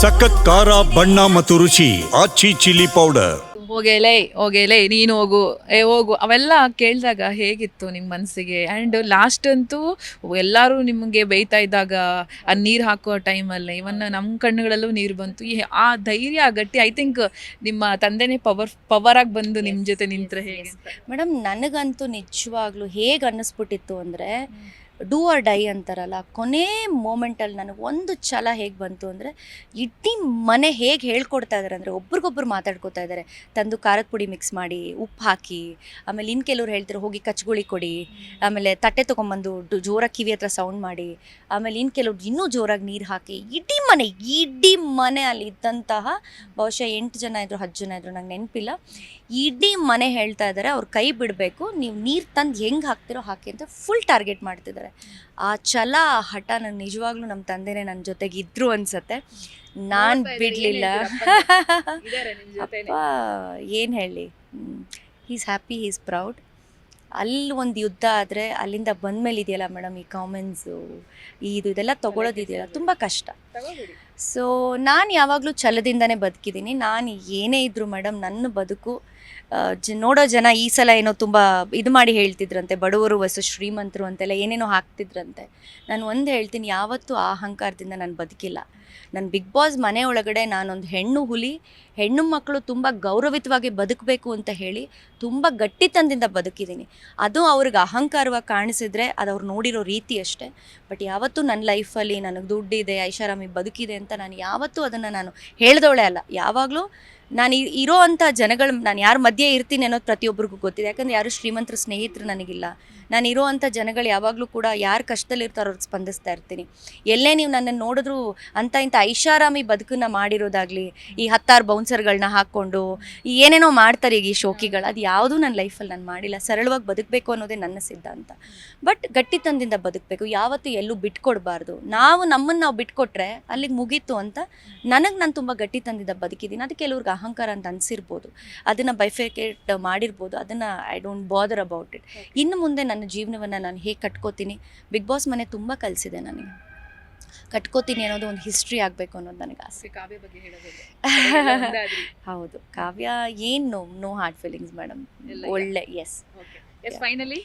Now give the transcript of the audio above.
ಸಖತ್ ಖಾರ ಬಣ್ಣ ಮತ್ತು ರುಚಿ ಆಚಿ ಚಿಲ್ಲಿ ಪೌಡರ್ ಹೋಗೇಲೇ ಹೋಗೇಲೇ ನೀನು ಹೋಗು. ಏ ಹೋಗು. ಅವೆಲ್ಲ ಕೇಳಿದಾಗ ಹೇಗಿತ್ತು ನಿಮ್ಮ ಮನಸ್ಸಿಗೆ ಆ್ಯಂಡ್ ಲಾಸ್ಟ್ ಅಂತೂ ಎಲ್ಲರೂ ನಿಮಗೆ ಬೇಯ್ತಾ ಇದ್ದಾಗ ಆ ನೀರು ಹಾಕೋ ಟೈಮಲ್ಲಿ ಇವನ್ ನಮ್ಮ ಕಣ್ಣುಗಳಲ್ಲೂ ನೀರು ಬಂತು. ಈ ಆ ಧೈರ್ಯ ಆ ಗಟ್ಟಿ ಐ ಥಿಂಕ್ ನಿಮ್ಮ ತಂದೆನೇ ಪವರ್ ಪವರಾಗಿ ಬಂದು ನಿಮ್ಮ ಜೊತೆ ನಿಂತ್ರೆ ಹೇಗೆ. ಮೇಡಮ್ ನನಗಂತೂ ನಿಜವಾಗ್ಲೂ ಹೇಗೆ ಅನ್ನಿಸ್ಬಿಟ್ಟಿತ್ತು ಅಂದರೆ ಡೂ ಆರ್ ಡೈ ಅಂತಾರಲ್ಲ, ಕೊನೆ ಮೂಮೆಂಟಲ್ಲಿ ನನಗೆ ಒಂದು ಛಲ ಹೇಗೆ ಬಂತು ಅಂದರೆ, ಇಡೀ ಮನೆ ಹೇಗೆ ಹೇಳ್ಕೊಡ್ತಾ ಇದ್ದಾರೆ ಅಂದರೆ ಒಬ್ರಿಗೊಬ್ರು ಮಾತಾಡ್ಕೊತಾ ಇದ್ದಾರೆ ತಂದು ಖಾರದ ಪುಡಿ ಮಿಕ್ಸ್ ಮಾಡಿ, ಉಪ್ಪು ಹಾಕಿ, ಆಮೇಲೆ ಇನ್ನು ಕೆಲವ್ರು ಹೇಳ್ತಾರೆ ಹೋಗಿ ಕಚ್ಗುಳಿ ಕೊಡಿ, ಆಮೇಲೆ ತಟ್ಟೆ ತೊಗೊಂಬಂದು ಜೋರಾಗಿ ಕಿವಿ ಹತ್ರ ಸೌಂಡ್ ಮಾಡಿ, ಆಮೇಲೆ ಇನ್ನು ಕೆಲವ್ರು ಇನ್ನೂ ಜೋರಾಗಿ ನೀರು ಹಾಕಿ, ಇಡೀ ಮನೆ ಇಡೀ ಮನೆ ಅಲ್ಲಿ ಇದ್ದಂತಹ ಬಹುಶಃ ಎಂಟು ಜನ ಇದ್ರು ಹತ್ತು ಜನ ಇದ್ರು, ನಂಗೆ ನೆನಪಿಲ್ಲ. ಇಡೀ ಮನೆ ಹೇಳ್ತಾ ಇದ್ದಾರೆ ಅವ್ರು ಕೈ ಬಿಡಬೇಕು, ನೀವು ನೀರು ತಂದು ಹೆಂಗೆ ಹಾಕ್ತಿರೋ ಹಾಕಿ ಅಂತ ಫುಲ್ ಟಾರ್ಗೆಟ್ ಮಾಡ್ತಿದ್ದಾರೆ ಆ ಛಲ ಆ ಹಠ ನನ್ನ ನಿಜವಾಗ್ಲೂ ನಮ್ಮ ತಂದೆನೇ ನನ್ನ ಜೊತೆಗೆ ಇದ್ರು ಅನ್ಸತ್ತೆ. ನಾನು ಬಿಡ್ಲಿಲ್ಲ. ಅಪ್ಪ ಏನು ಹೇಳಿ? ಹೀಸ್ ಹ್ಯಾಪಿ ಹೀಸ್ ಪ್ರೌಡ್ ಅಲ್ಲಿ ಒಂದು ಯುದ್ಧ ಆದರೆ ಅಲ್ಲಿಂದ ಬಂದ್ಮೇಲೆ ಇದೆಯಲ್ಲ ಮೇಡಮ್ ಈ ಕಾಮೆಂಟ್ಸು ಇದು ಇದೆಲ್ಲ ತೊಗೊಳೋದಿದೆಯಲ್ಲ ತುಂಬ ಕಷ್ಟ. ಸೊ ನಾನು ಯಾವಾಗಲೂ ಛಲದಿಂದನೇ ಬದುಕಿದ್ದೀನಿ ನಾನು ಏನೇ ಇದ್ದರೂ ಮೇಡಮ್ ನನ್ನ ಬದುಕು ಜ, ನೋಡೋ ಜನ ಈ ಸಲ ಏನೋ ತುಂಬ ಇದು ಮಾಡಿ ಹೇಳ್ತಿದ್ರಂತೆ, ಬಡವರು ವಸು ಶ್ರೀಮಂತರು ಅಂತೆಲ್ಲ ಏನೇನೋ ಹಾಕ್ತಿದ್ರಂತೆ. ನಾನು ಒಂದು ಹೇಳ್ತೀನಿ, ಯಾವತ್ತೂ ಆ ಅಹಂಕಾರದಿಂದ ನಾನು ಬದುಕಿಲ್ಲ. ನನ್ನ ಬಿಗ್ ಬಾಸ್ ಮನೆ ಒಳಗಡೆ ನಾನೊಂದು ಹೆಣ್ಣು ಹುಲಿ, ಹೆಣ್ಣು ಮಕ್ಕಳು ತುಂಬ ಗೌರವಿತವಾಗಿ ಬದುಕಬೇಕು ಅಂತ ಹೇಳಿ ತುಂಬ ಗಟ್ಟಿತನದಿಂದ ಬದುಕಿದ್ದೀನಿ ಅದು ಅವ್ರಿಗೆ ಅಹಂಕಾರವಾಗಿ ಕಾಣಿಸಿದ್ರೆ ಅದು ಅವ್ರು ನೋಡಿರೋ ರೀತಿ ಅಷ್ಟೇ. ಬಟ್ ಯಾವತ್ತೂ ನನ್ನ ಲೈಫಲ್ಲಿ ನನಗೆ ದುಡ್ಡಿದೆ, ಐಷಾರಾಮಿ ಬದುಕಿದೆ ಅಂತ ನಾನು ಯಾವತ್ತೂ ಅದನ್ನು ನಾನು ಹೇಳ್ದವಳೆ ಅಲ್ಲ. ಯಾವಾಗಲೂ ನಾನು ಇರೋ ಅಂಥ ಜನಗಳ ನಾನು ಯಾರ ಮಧ್ಯೆ ಇರ್ತೀನಿ ಅನ್ನೋದು ಪ್ರತಿಯೊಬ್ಬರಿಗೂ ಗೊತ್ತಿದೆ. ಯಾಕಂದರೆ ಯಾರು ಶ್ರೀಮಂತರ ಸ್ನೇಹಿತರು ನನಗಿಲ್ಲ. ನಾನು ಇರೋ ಅಂಥ ಜನಗಳು ಯಾವಾಗಲೂ ಕೂಡ ಯಾರು ಕಷ್ಟದಲ್ಲಿರ್ತಾರೋ ಅವ್ರಿಗೆ ಸ್ಪಂದಿಸ್ತಾ ಇರ್ತೀನಿ. ಎಲ್ಲೇ ನೀವು ನನ್ನನ್ನು ನೋಡಿದ್ರು ಅಂಥ ಇಂಥ ಐಷಾರಾಮಿ ಬದುಕನ್ನ ಮಾಡಿರೋದಾಗಲಿ, ಈ ಹತ್ತಾರು ಬೌನ್ಸರ್ಗಳನ್ನ ಹಾಕ್ಕೊಂಡು, ಈ ಏನೇನೋ ಮಾಡ್ತಾರೆ ಈಗ ಈ ಶೋಕಿಗಳು, ಅದು ಯಾವುದೂ ನನ್ನ ಲೈಫಲ್ಲಿ ನಾನು ಮಾಡಿಲ್ಲ. ಸರಳವಾಗಿ ಬದುಕಬೇಕು ಅನ್ನೋದೇ ನನ್ನ ಸಿದ್ಧಾಂತ. ಬಟ್ ಗಟ್ಟಿತನದಿಂದ ಬದುಕಬೇಕು. ಯಾವತ್ತೂ ಎಲ್ಲೂ ಬಿಟ್ಕೊಡ್ಬಾರ್ದು. ನಾವು ನಮ್ಮನ್ನು ನಾವು ಬಿಟ್ಕೊಟ್ರೆ ಅಲ್ಲಿಗೆ ಮುಗೀತು ಅಂತ ನನಗೆ ನಾನು ತುಂಬ ಗಟ್ಟಿತನದಿಂದ ಬದುಕಿದ್ದೀನಿ ಅದು ಕೆಲವ್ರಿಗೆ ಅಹಂಕಾರ ಅಂತ ಅನಿಸಿರ್ಬೋದು ಅದನ್ನು ಬೈಫಿಕೇಟ್ ಮಾಡಿರ್ಬೋದು ಅದನ್ನು I don't bother about it ಇನ್ನು ಮುಂದೆ ನನ್ನ ಜೀವನವನ್ನು ನಾನು ಹೇಗೆ ಕಟ್ಕೋತೀನಿ? ಬಿಗ್ ಬಾಸ್ ಮನೆ ತುಂಬ ಕಲಿಸಿದೆ ನನಗೆ. ಕಟ್ಕೋತೀನಿ ಅನ್ನೋದು ಒಂದು ಹಿಸ್ಟ್ರಿ ಆಗಬೇಕು ಅನ್ನೋದು ನನಗೆ ಆಸೆ. ಕಾವ್ಯ ಬಗ್ಗೆ ಹೇಳೋದು ಹೌದು. ಕಾವ್ಯ ಏನು no no heart feelings madam ಒಳ್ಳೆ ಎಸ್ ಎಸ್ ಫೈನಲಿ